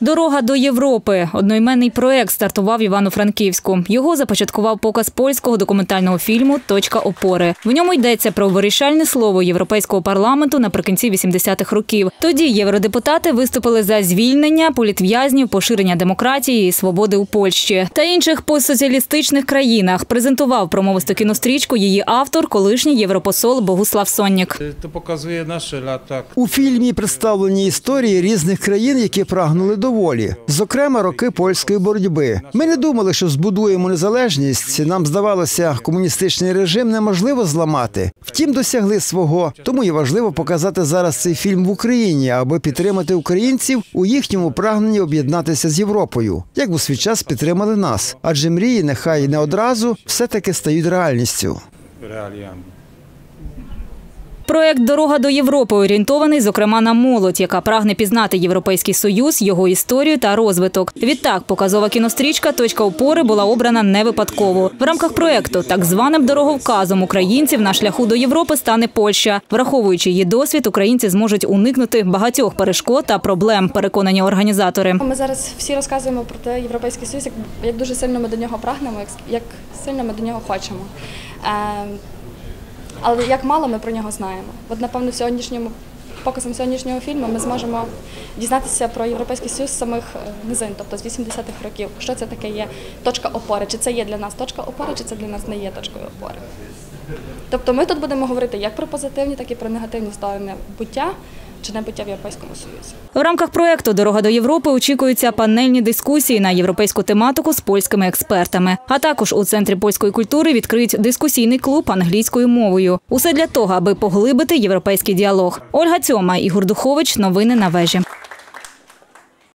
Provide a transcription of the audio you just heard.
Дорога до Європи. Одноіменний проект стартував в Івано-Франківську. Його започаткував показ польського документального фільму Точка опори. В ньому йдеться про вирішальне слово європейського парламенту наприкінці 80-х років. Тоді євродепутати виступили за звільнення політв'язнів, поширення демократії і свободи у Польщі та інших постсоціалістичних країнах. Презентував промовисту кінострічку її автор, колишній європосол Богуслав Соннік. To pokazuje nasze lata, У фільмі представлені історії різних країн, які прагнули до волі, зокрема роки польської боротьби. Ми не думали, що збудуємо незалежність. Нам здавалося, комуністичний режим неможливо зламати. Втім, досягли свого. Тому є важливо показати зараз цей фільм в Україні, аби підтримати українців у їхньому прагненні об'єднатися з Європою, як у свій час підтримали нас. Адже мрії, нехай не одразу, все таки стають реальністю. realiami. Проект Дорога до Європи орієнтований, зокрема, на молодь, яка прагне пізнати Європейський Союз, його історію та розвиток. Відтак, показова кінострічка Точка опори була обрана не випадково. В рамках проекту так званим дороговказом українців на шляху до Європи стане Польща. Враховуючи її досвід, українці зможуть уникнути багатьох перешкод та проблем, переконані організатори. Ми зараз всі розказуємо про те європейський союз, як, дуже сильно ми до нього прагнемо, як, сильно ми до нього хочемо. Але як мало ми про нього знаємо. От напевно сьогоднішньому показом сьогоднішнього фільму ми зможемо дізнатися про європейський союз з самих е, низин, тобто з 80-х років. Що це таке є точка опори? Чи це є для нас точка опори, чи це для нас не є точкою опори? Тобто ми тут будемо говорити як про позитивні, так і про негативні сторони буття чи небуття в Європейському Союзі. В рамках проекту Дорога до Європи очікуються панельні дискусії на європейську тематику з польськими експертами. А також у центрі польської культури відкриють дискусійний клуб англійською мовою. Усе для того, аби поглибити європейський діалог. Ольга Цьома Ігор Духович. Новини на вежі.